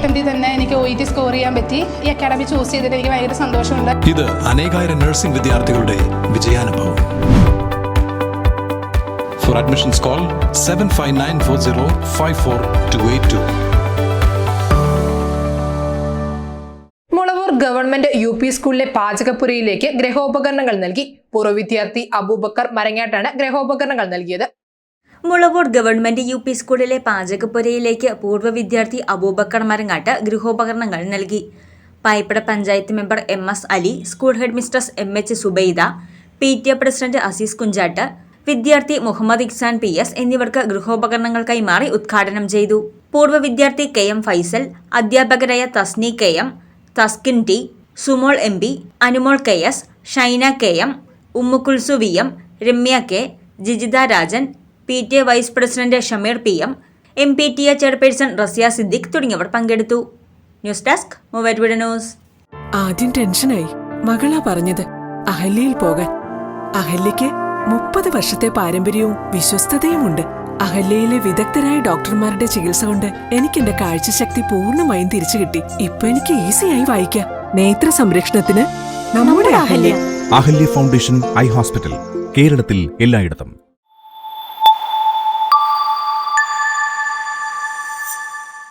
അറ്റംപ്റ്റിൽ തന്നെ എനിക്ക് O E T score ചെയ്യാൻ പറ്റി. ഈ അക്കാഡമി ചൂസ് ചെയ്തിട്ട് എനിക്ക് ഭയങ്കര സന്തോഷമുണ്ട്. ഇത് അനേകായിരം നഴ്സിംഗ് വിദ്യാർത്ഥികളുടെ വിജയാനുഭവം. For admissions call seven five nine four zero five four two eight two Mulavoor government U P സ്കൂളിലെ പാചകപ്പുരയിലേക്ക് ഗ്രഹോപകരണങ്ങൾ നൽകി. പൂർവ വിദ്യാർത്ഥി അബൂബക്കർ മരങ്ങാട്ടാണ് ഗ്രഹോപകരണങ്ങൾ നൽകിയത്. മുളവൂർ ഗവൺമെന്റ് യു പി സ്കൂളിലെ പാചകപ്പുരയിലേക്ക് പൂർവ വിദ്യാർത്ഥി അബൂബക്കർ മരങ്ങാട്ട് ഗൃഹോപകരണങ്ങൾ നൽകി. Payipra panchayat member M S Ali school headmistress M H Subaida P T A president Azeez Kunjattu വിദ്യാർത്ഥി മുഹമ്മദ് ഇഖ്സാൻ പി എസ് എന്നിവർക്ക് ഗൃഹോപകരണങ്ങൾ കൈമാറി ഉദ്ഘാടനം ചെയ്തു. പൂർവ വിദ്യാർത്ഥി കെ എം ഫൈസൽ അധ്യാപകരായ Tasni K M Taskin T Sumol M P Anumol K S Shaina K M Ummukulsu V M Ramya K Jijitha Rajan P T A vice president Shameer P M M P T A chairperson Rasiya Siddique തുടങ്ങിയവർ പങ്കെടുത്തു. News desk news. ആദ്യം ടെൻഷനായി മകളാ പറഞ്ഞത് അഹല്യയിൽ പോകാൻ. അഹല്യയ്ക്ക് മുപ്പത് വർഷത്തെ പാരമ്പര്യവും വിശ്വസ്തതയുമുണ്ട്. അഹല്യയിലെ വിദഗ്ധരായ ഡോക്ടർമാരുടെ ചികിത്സ കൊണ്ട് എനിക്ക് എന്റെ കാഴ്ചശക്തി പൂർണമായും തിരിച്ചു കിട്ടി. ഇപ്പൊ എനിക്ക് ഈസിയായി വായിക്കാം. നേത്ര സംരക്ഷണത്തിന് നമ്മുടെ Ahalya. Ahalya foundation eye hospital കേരളത്തിൽ എല്ലായിടത്തും.